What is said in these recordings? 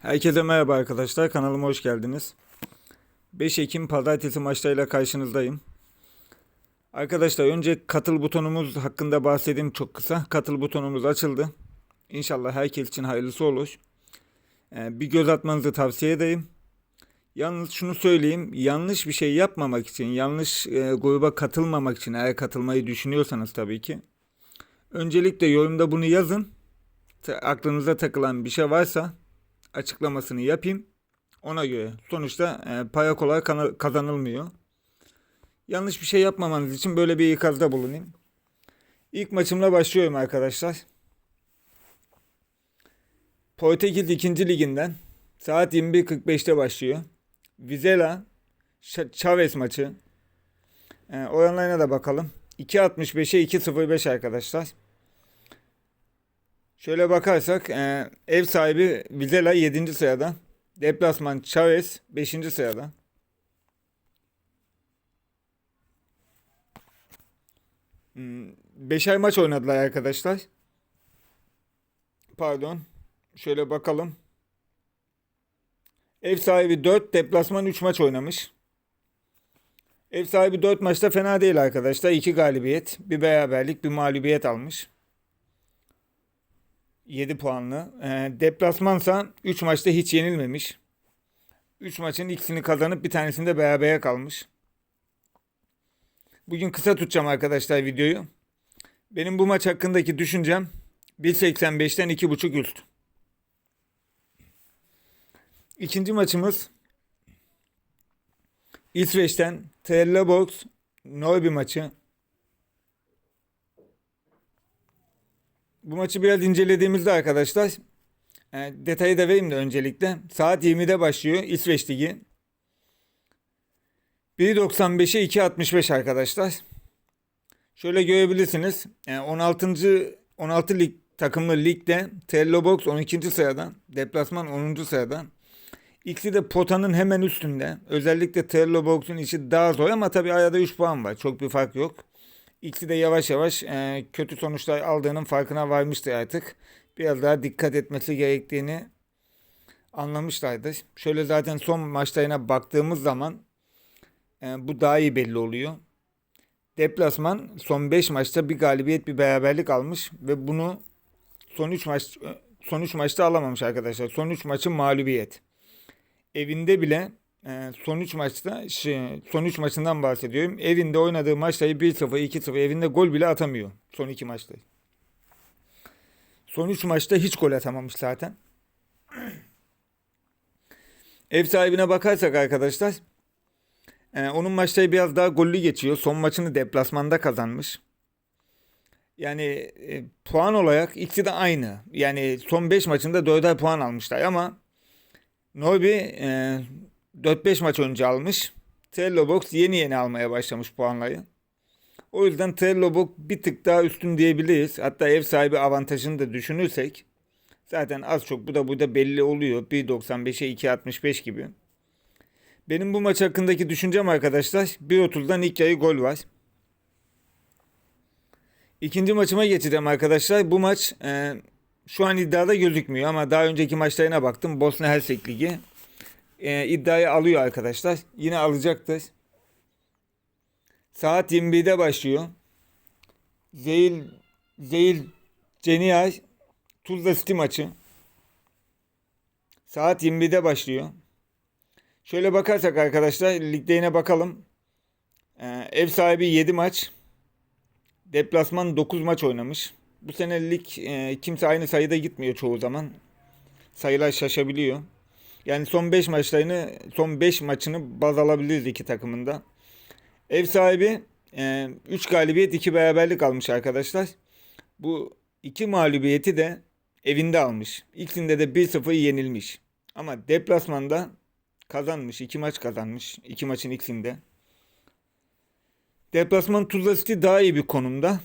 Herkese merhaba arkadaşlar. Kanalıma hoş geldiniz. 5 Ekim pazartesi maçlarıyla karşınızdayım. Arkadaşlar önce katıl butonumuz hakkında bahsedeyim çok kısa. Katıl butonumuz açıldı. İnşallah herkes için hayırlısı olur. Ee, bir göz atmanızı tavsiye edeyim. Yalnız şunu söyleyeyim. Yanlış bir şey yapmamak için, yanlış e, gruba katılmamak için eğer katılmayı düşünüyorsanız tabii ki. Öncelikle yorumda bunu yazın. Aklınıza takılan bir şey varsa açıklamasını yapayım. Ona göre. Sonuçta e, para kolay kazanılmıyor. Yanlış bir şey yapmamanız için böyle bir ikazda bulunayım. İlk maçımla başlıyorum arkadaşlar. Portekiz 2. liginden saat 21.45'te başlıyor. Vizela Chavez maçı. E, oranlarına da bakalım. 2.65'e 2.05 arkadaşlar. Şöyle bakarsak e, ev sahibi Vizela 7. sırada. Deplasman Chavez 5. sırada. Hmm, Beşer maç oynadılar arkadaşlar. Pardon. Şöyle bakalım. Ev sahibi 4, deplasman 3 maç oynamış. Ev sahibi 4 maçta fena değil arkadaşlar. 2 galibiyet, bir beraberlik, bir mağlubiyet almış. 7 puanlı. Ee, deplasmansa 3 maçta hiç yenilmemiş. 3 maçın ikisini kazanıp bir tanesinde berabere kalmış. Bugün kısa tutacağım arkadaşlar videoyu. Benim bu maç hakkındaki düşüncem 1.85'ten 2.5 üst. İkinci maçımız İsveç'ten Trelleborg Norby maçı. Bu maçı biraz incelediğimizde arkadaşlar e, detayı da vereyim de öncelikle. Saat 20'de başlıyor İsveç Ligi. 1.95'e 2.65 arkadaşlar. Şöyle görebilirsiniz. E, 16. 16 lig takımlı ligde Trelleborg 12. sırada. Deplasman 10. sırada. İkisi de potanın hemen üstünde. Özellikle Trelleborg'un işi daha zor ama tabii arada 3 puan var. Çok bir fark yok. İkisi de yavaş yavaş e, kötü sonuçlar aldığının farkına varmıştı artık. Biraz daha dikkat etmesi gerektiğini anlamışlardı. Şöyle zaten son maçlarına baktığımız zaman e, bu daha iyi belli oluyor. Deplasman son 5 maçta bir galibiyet bir beraberlik almış ve bunu son 3 maç son 3 maçta alamamış arkadaşlar. Son 3 maçın mağlubiyet. Evinde bile e, son 3 maçta şey, son 3 maçından bahsediyorum. Evinde oynadığı maçları 1-0, 2-0 evinde gol bile atamıyor son 2 maçta. Son 3 maçta hiç gol atamamış zaten. Ev sahibine bakarsak arkadaşlar e, onun maçları biraz daha gollü geçiyor. Son maçını deplasmanda kazanmış. Yani e, puan olarak ikisi de aynı. Yani son 5 maçında 4'er puan almışlar ama Norby e, 4-5 maç önce almış. Trelleborg yeni yeni almaya başlamış puanları. O yüzden Trelleborg bir tık daha üstün diyebiliriz. Hatta ev sahibi avantajını da düşünürsek zaten az çok bu da burada belli oluyor. 1.95'e 2.65 gibi. Benim bu maç hakkındaki düşüncem arkadaşlar 1.30'dan ilk yarı gol var. İkinci maçıma geçeceğim arkadaşlar. Bu maç e, şu an iddiada gözükmüyor ama daha önceki maçlarına baktım. Bosna Hersek Ligi e, iddiayı alıyor arkadaşlar. Yine alacaktır. Saat 21'de başlıyor. Zeyl Zeyl Ceniyay Tuzla City maçı. Saat 21'de başlıyor. Şöyle bakarsak arkadaşlar ligde yine bakalım. Ee, ev sahibi 7 maç. Deplasman 9 maç oynamış. Bu sene lig e, kimse aynı sayıda gitmiyor çoğu zaman. Sayılar şaşabiliyor. Yani son 5 maçlarını, son 5 maçını baz alabiliriz iki takımında. Ev sahibi 3 galibiyet 2 beraberlik almış arkadaşlar. Bu iki mağlubiyeti de evinde almış. İlkinde de 1-0 yenilmiş. Ama deplasmanda kazanmış. 2 maç kazanmış. 2 maçın ikisinde. Deplasman Tuzla City daha iyi bir konumda.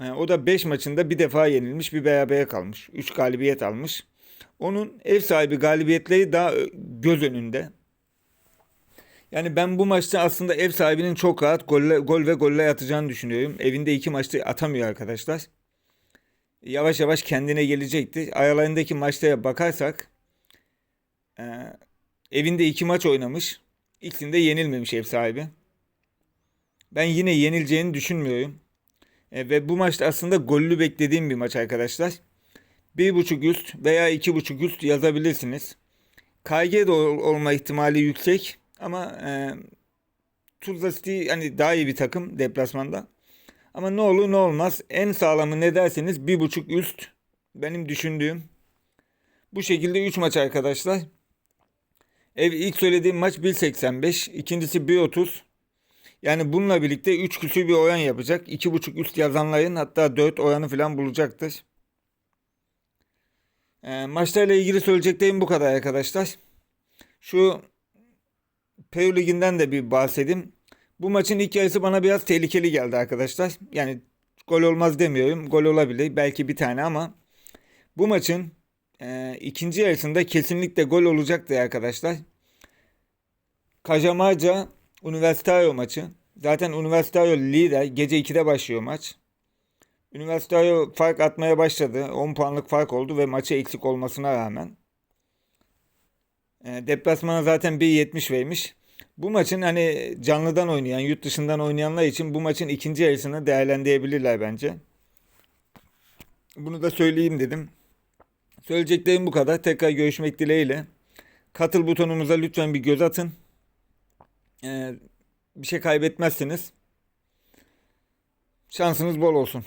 E, o da 5 maçında bir defa yenilmiş, bir berabere kalmış. 3 galibiyet almış. Onun ev sahibi galibiyetleri daha ö- göz önünde. Yani ben bu maçta aslında ev sahibinin çok rahat golle, gol ve golle atacağını düşünüyorum. Evinde iki maçta atamıyor arkadaşlar. Yavaş yavaş kendine gelecekti. Aralarındaki maçlara bakarsak Ee, evinde iki maç oynamış. İkisinde yenilmemiş ev sahibi. Ben yine yenileceğini düşünmüyorum. E, ve bu maçta aslında gollü beklediğim bir maç arkadaşlar. 1.5 üst veya 2.5 üst yazabilirsiniz. KG de ol- olma ihtimali yüksek ama e, Tuzla City hani daha iyi bir takım deplasmanda. Ama ne olur ne olmaz. En sağlamı ne derseniz 1.5 üst benim düşündüğüm. Bu şekilde 3 maç arkadaşlar. Ev ilk söylediğim maç 1.85, ikincisi 1.30. Yani bununla birlikte 3 küsür bir oran yapacak. 2.5 üst yazanların hatta 4 oranı falan bulacaktır. E, maçlarla ilgili söyleyeceklerim bu kadar arkadaşlar. Şu Peru Ligi'nden de bir bahsedeyim. Bu maçın ilk yarısı bana biraz tehlikeli geldi arkadaşlar. Yani gol olmaz demiyorum. Gol olabilir. Belki bir tane ama bu maçın e, ikinci yarısında kesinlikle gol olacaktı arkadaşlar. Kajamaca Universitario maçı. Zaten Universitario lider. Gece 2'de başlıyor maç. Universitario fark atmaya başladı. 10 puanlık fark oldu ve maçı eksik olmasına rağmen. E, deplasmana zaten 1.70 vermiş. Bu maçın hani canlıdan oynayan, yurt dışından oynayanlar için bu maçın ikinci yarısını değerlendirebilirler bence. Bunu da söyleyeyim dedim. Söyleyeceklerim bu kadar. Tekrar görüşmek dileğiyle. Katıl butonumuza lütfen bir göz atın. Ee, bir şey kaybetmezsiniz. Şansınız bol olsun.